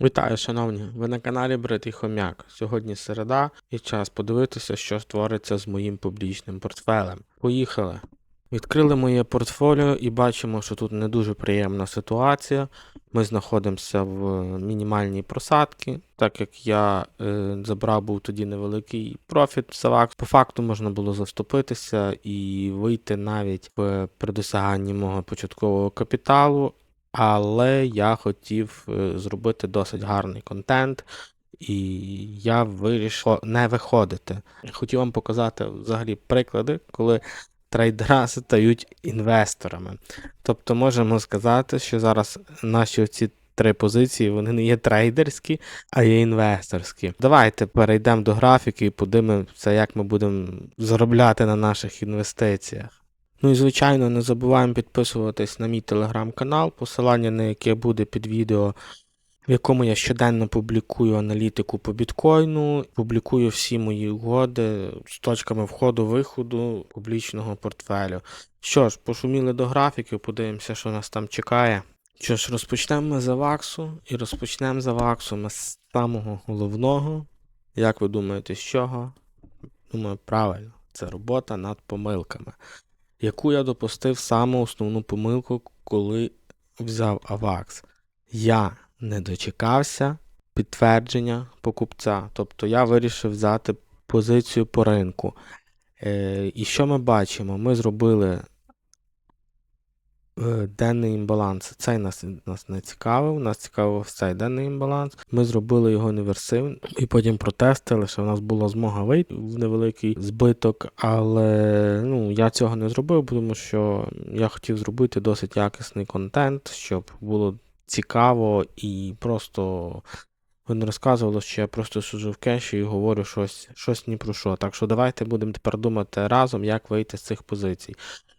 Вітаю, шановні! Ви на каналі Бритий Хомяк. Сьогодні середа і час подивитися, що створиться з моїм публічним портфелем. Поїхали! Відкрили моє портфоліо і бачимо, що тут не дуже приємна ситуація. Ми знаходимося в мінімальній просадці, так як я е, забрав був тоді невеликий профіт в Савакс. По факту можна було заступитися і вийти навіть в при досяганні мого початкового капіталу, але я хотів е, зробити досить гарний контент, і я вирішив не виходити. Хотів вам показати взагалі приклади, коли трейдера стають інвесторами. Тобто можемо сказати, що зараз наші оці три позиції вони не є трейдерські, а є інвесторські. Давайте перейдемо до графіки і подивимося, як ми будемо заробляти на наших інвестиціях. Ну і звичайно, не забуваємо підписуватись на мій телеграм-канал, посилання на яке буде під відео, в якому я щоденно публікую аналітику по біткоїну, публікую всі мої угоди з точками входу-виходу публічного портфелю. Що ж, пошуміли до графіків, подивимося, що нас там чекає. Що ж, розпочнемо ми з Аваксу, і розпочнемо з Аваксу ми з самого головного. Як ви думаєте, з чого? Думаю, правильно, це робота над помилками яку я допустив саму основну помилку, коли взяв Авакс. Я не дочекався підтвердження покупця. Тобто я вирішив взяти позицію по ринку. Е, І що ми бачимо? Ми зробили денний імбаланс. Цей нас, нас не цікавив, нас цікавив цей денний імбаланс. Ми зробили його неверсивним і потім протестили, що в нас була змога вийти в невеликий збиток, але ну, я цього не зробив, тому що я хотів зробити досить якісний контент, щоб було цікаво і просто. Ви не розказували, що я просто сиджу в кеші і говорю щось щось ні про що. Так що давайте будемо тепер думати разом, як вийти з цих позицій.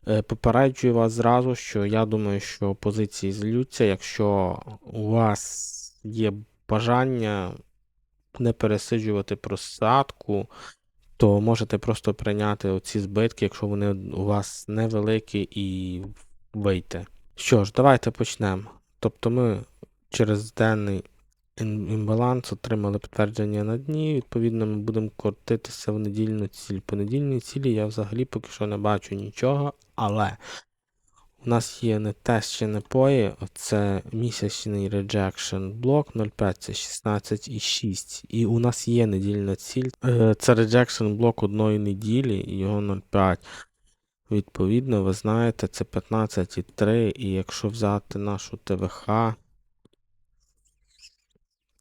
Е, Попереджую вас зразу, що я думаю, що позиції злються, якщо у вас є бажання не пересиджувати просадку, то можете просто прийняти оці збитки, якщо вони у вас невеликі, і вийти. Що ж, давайте почнемо. Тобто ми через денний імбаланс отримали підтвердження на дні. Відповідно, ми будемо крутитися в недільну ціль. По недільній цілі я взагалі поки що не бачу нічого, але у нас є не тест ще не пої, це місячний rejection блок 0,5 це 16,6. І у нас є недільна ціль. Е, Це rejection блок одної неділі, його 0,5. Відповідно, ви знаєте, це 15,3, і якщо взяти нашу ТВХ,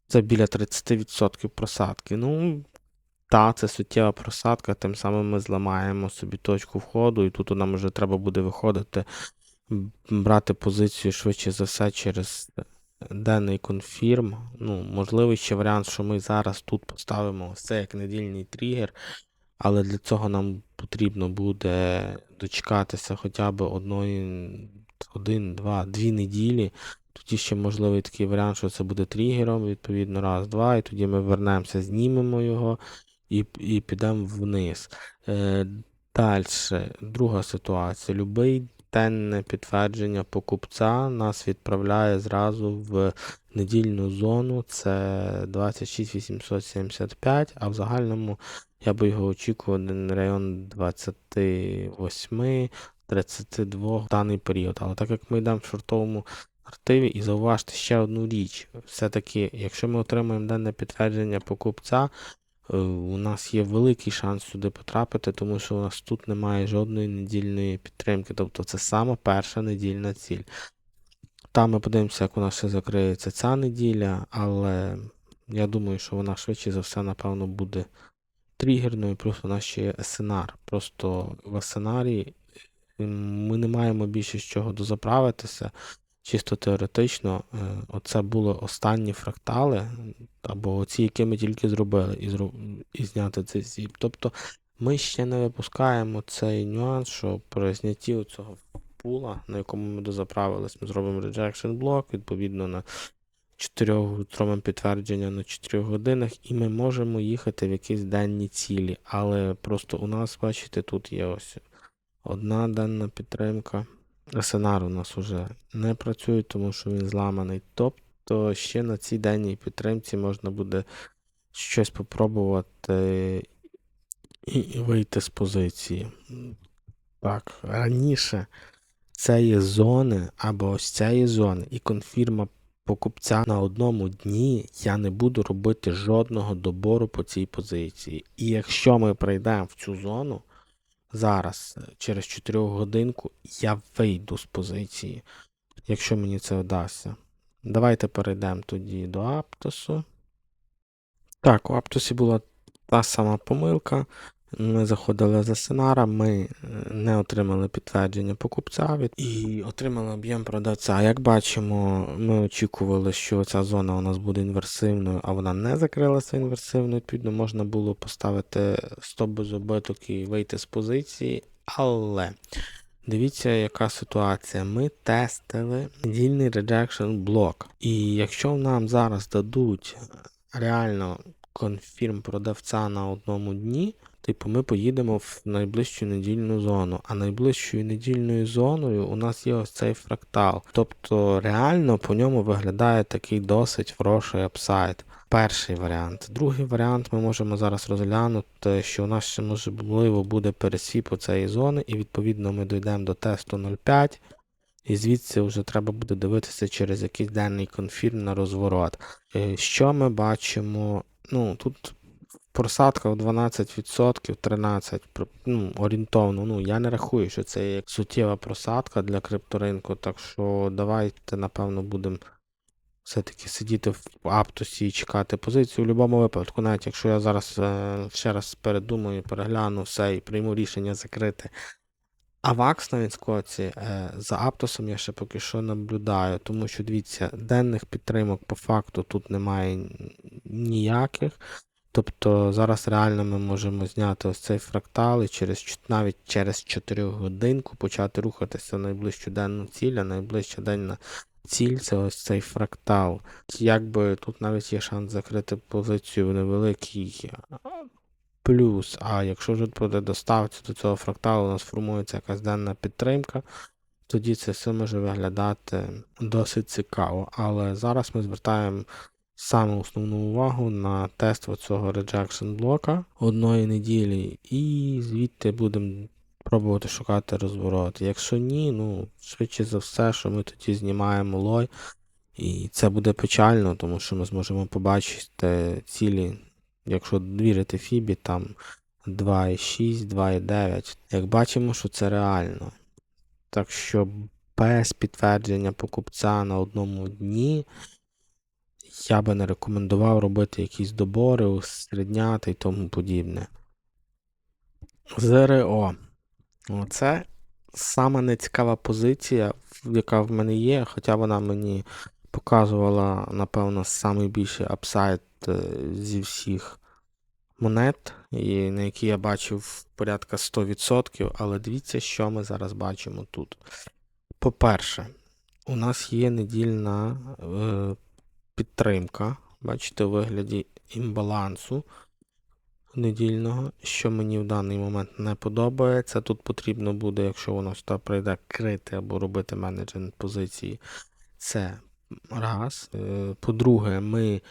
це біля 30% просадки. Ну, та, це суттєва просадка, тим самим ми зламаємо собі точку входу, і тут нам вже треба буде виходити, брати позицію швидше за все через денний конфірм. Ну, можливий ще варіант, що ми зараз тут поставимо це як недільний тригер, але для цього нам потрібно буде дочекатися хоча б одної, один, два, дві неділі. Тоді ще можливий такий варіант, що це буде тригером, відповідно, раз, два, і тоді ми вернемося, знімемо його і, і підемо вниз. Е, Далі, друга ситуація. Любий денне підтвердження покупця нас відправляє зразу в недільну зону, це 26875, а в загальному я би його очікував на район 28, 32 в даний період. Але так як ми йдемо в шортовому активі, і зауважте ще одну річ. Все-таки, якщо ми отримаємо дане підтвердження покупця, е, у нас є великий шанс сюди потрапити, тому що у нас тут немає жодної недільної підтримки. Тобто це сама перша недільна ціль. Там ми подивимося, як у нас ще закриється ця неділя, але я думаю, що вона швидше за все, напевно, буде тригерною, плюс у нас ще є сценар. Просто в сценарії ми не маємо більше з чого дозаправитися. Чисто теоретично, е, оце були останні фрактали, або оці, які ми тільки зробили, і зроб... і зняти цей зіп. Тобто ми ще не випускаємо цей нюанс, що при знятті цього пула, на якому ми дозаправились, ми зробимо rejection блок, відповідно на 4 зробимо підтвердження на 4 годинах, і ми можемо їхати в якісь денні цілі. Але просто у нас, бачите, тут є ось одна денна підтримка. Сценар у нас вже не працює, тому що він зламаний. Тобто ще на цій денній підтримці можна буде щось попробувати і вийти з позиції. Так, раніше цієї зони або ось цієї зони і конфірма покупця на одному дні я не буду робити жодного добору по цій позиції. І якщо ми прийдемо в цю зону зараз, е, через 4 годинку, я вийду з позиції, якщо мені це вдасться. Давайте перейдемо тоді до Аптосу. Так, у Аптосі була та сама помилка. Ми заходили за сценара, ми е, не отримали підтвердження покупця від і отримали об'єм продавця. Як бачимо, ми очікували, що ця зона у нас буде інверсивною, а вона не закрилася інверсивною. Відповідно, можна було поставити стоп без обиток і вийти з позиції. Але дивіться, яка ситуація. Ми тестили недільний rejection блок. І якщо нам зараз дадуть реально конфірм продавця на одному дні, типу, ми поїдемо в найближчу недільну зону. А найближчою недільною зоною у нас є ось цей фрактал. Тобто реально по ньому виглядає такий досить хороший апсайд. Перший варіант. Другий варіант ми можемо зараз розглянути, що у нас ще можливо буде пересвіп у цієї зони, і відповідно ми дійдемо до тесту 0,5. І звідси вже треба буде дивитися через якийсь денний конфірм на розворот. Е, Що ми бачимо? Ну, тут просадка в 12%, 13%, ну, орієнтовно. Ну, я не рахую, що це є суттєва просадка для крипторинку, так що давайте, напевно, будемо все-таки сидіти в Аптосі і чекати позицію. У будь-якому випадку, навіть якщо я зараз е, ще раз передумаю, перегляну все і прийму рішення закрити. Авакс на відскоці е, за Аптосом я ще поки що наблюдаю, тому що дивіться, денних підтримок по факту тут немає ніяких. Тобто зараз реально ми можемо зняти ось цей фрактал і через навіть через 4 годинку почати рухатися в найближчу денну ціль, а найближча денна ціль це ось цей фрактал. Якби тут навіть є шанс закрити позицію в невеликий а, плюс. А якщо вже буде доставці до цього фракталу, у нас формується якась денна підтримка, тоді це все може виглядати досить цікаво. Але зараз ми звертаємо саме основну увагу на тест цього rejection блока одної неділі, і звідти будемо пробувати шукати розворот. Якщо ні, ну швидше за все, що ми тоді знімаємо лой. І це буде печально, тому що ми зможемо побачити цілі, якщо вірити Фібі, там 2,6, 2,9. Як бачимо, що це реально. Так що без підтвердження покупця на одному дні я би не рекомендував робити якісь добори, усередняти і тому подібне. ЗРО. Оце сама нецікава позиція, яка в мене є, хоча вона мені показувала, напевно, найбільший апсайд е, зі всіх монет, на які я бачив порядка 100%, але дивіться, що ми зараз бачимо тут. По-перше, у нас є недільна е, підтримка, бачите, у вигляді імбалансу недільного, що мені в даний момент не подобається. Тут потрібно буде, якщо воно сюди прийде, крити або робити менеджмент позиції. Це раз. Е, По-друге, ми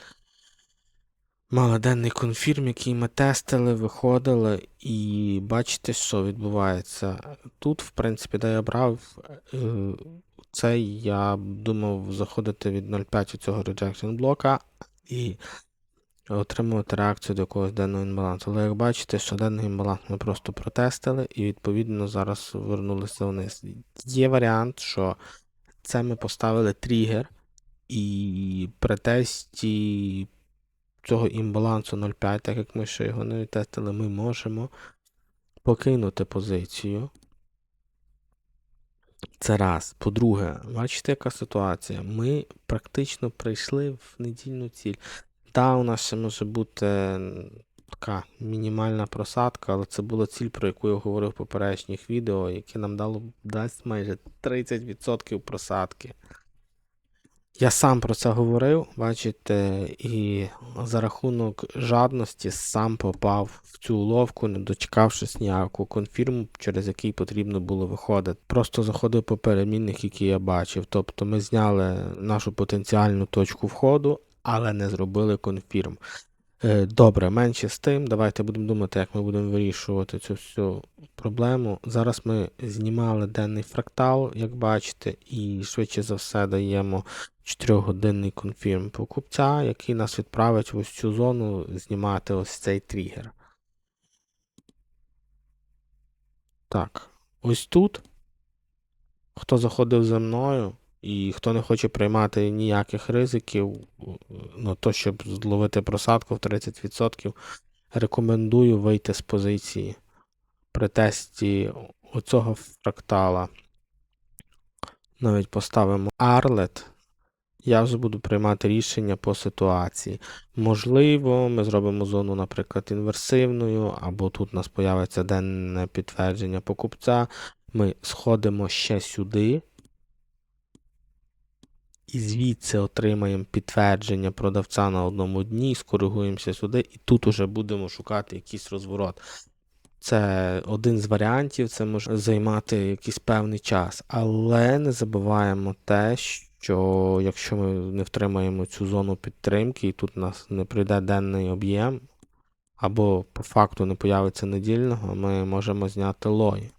мали денний конфірм, який ми тестили, виходили, і бачите, що відбувається. Тут, в принципі, де я брав. е, Цей я думав заходити від 0,5 цього rejection блока і отримувати реакцію до якогось денного імбалансу. Але як бачите, що денний імбаланс ми просто протестили і відповідно зараз вернулися вниз. Є варіант, що це ми поставили тригер, і при тесті цього імбалансу 0,5, так як ми ще його не тестили, ми можемо покинути позицію. Це раз. По-друге, бачите, яка ситуація? Ми практично прийшли в недільну ціль. Та, у нас ще може бути така мінімальна просадка, але це була ціль, про яку я говорив в попередніх відео, яке нам дало дасть майже 30% просадки. Я сам про це говорив, бачите, і за рахунок жадності сам попав в цю уловку, не дочекавшись ніякого конфірму, через який потрібно було виходити. Просто заходив по перемінних, які я бачив. Тобто ми зняли нашу потенціальну точку входу, але не зробили конфірм. Е, Добре, менше з тим. Давайте будемо думати, як ми будемо вирішувати цю всю проблему. Зараз ми знімали денний фрактал, як бачите, і швидше за все даємо 4-годинний конфірм покупця, який нас відправить в ось цю зону знімати ось цей тригер. Так, ось тут. Хто заходив за мною і хто не хоче приймати ніяких ризиків, на то, щоб зловити просадку в 30%, рекомендую вийти з позиції при тесті оцього фрактала. Навіть поставимо Arlet. Я вже буду приймати рішення по ситуації. Можливо, ми зробимо зону, наприклад, інверсивною, або тут у нас появиться денне підтвердження покупця. Ми сходимо ще сюди. І звідси отримаємо підтвердження продавця на одному дні, скоригуємося сюди, і тут уже будемо шукати якийсь розворот. Це один з варіантів, це може займати якийсь певний час. Але не забуваємо те, що якщо ми не втримаємо цю зону підтримки, і тут у нас не прийде денний об'єм, або по факту не появиться недільного, ми можемо зняти лої.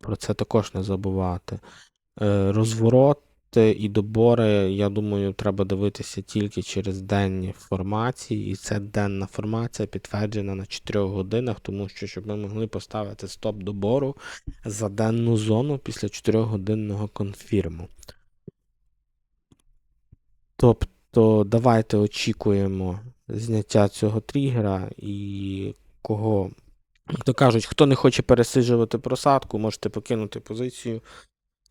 Про це також не забувати. Е, Розворот і добори, я думаю, треба дивитися тільки через денні формації, і це денна формація підтверджена на 4 годинах, тому що щоб ми могли поставити стоп добору за денну зону після 4-годинного конфірму. Тобто, давайте очікуємо зняття цього тригера і кого. як То кажуть, хто не хоче пересиджувати просадку, можете покинути позицію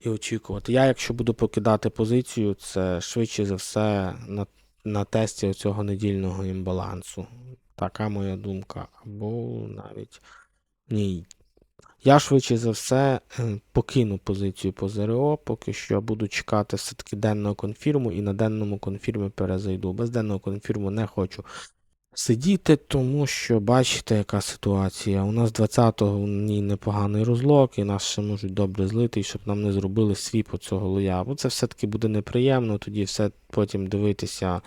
і очікувати. Я, якщо буду покидати позицію, це швидше за все на, на тесті цього недільного імбалансу. Така моя думка. Або навіть ні. Я швидше за все е, покину позицію по ЗРО, поки що буду чекати все-таки денного конфірму і на денному конфірмі перезайду. Без денного конфірму не хочу сидіти, тому що бачите, яка ситуація. У нас 20-го в ній непоганий розлог, і нас ще можуть добре злити, і щоб нам не зробили свіп цього лоя. Бо це все-таки буде неприємно, тоді все потім дивитися,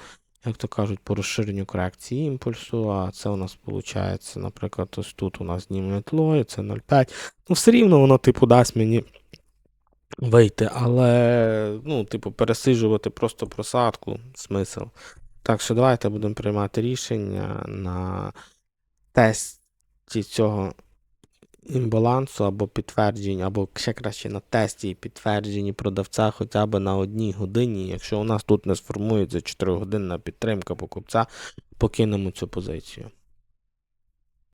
як то кажуть, по розширенню корекції імпульсу. А це у нас виходить, наприклад, ось тут у нас знімлять лої, це 0,5. Ну, все рівно воно, типу, дасть мені. Вийти, але, ну, типу, пересиджувати просто просадку, смисл. Так що давайте будемо приймати рішення на тесті цього імбалансу або підтвердження, або ще краще на тесті і підтвердженні продавця хоча б на одній годині. Якщо у нас тут не сформується 4-годинна підтримка покупця, покинемо цю позицію.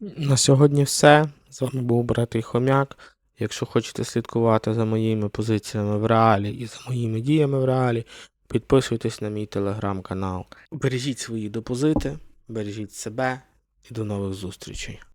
На сьогодні все. З вами був Братий Хомяк. Якщо хочете слідкувати за моїми позиціями в реалі і за моїми діями в реалі, підписуйтесь на мій телеграм-канал. Бережіть свої депозити, бережіть себе і до нових зустрічей.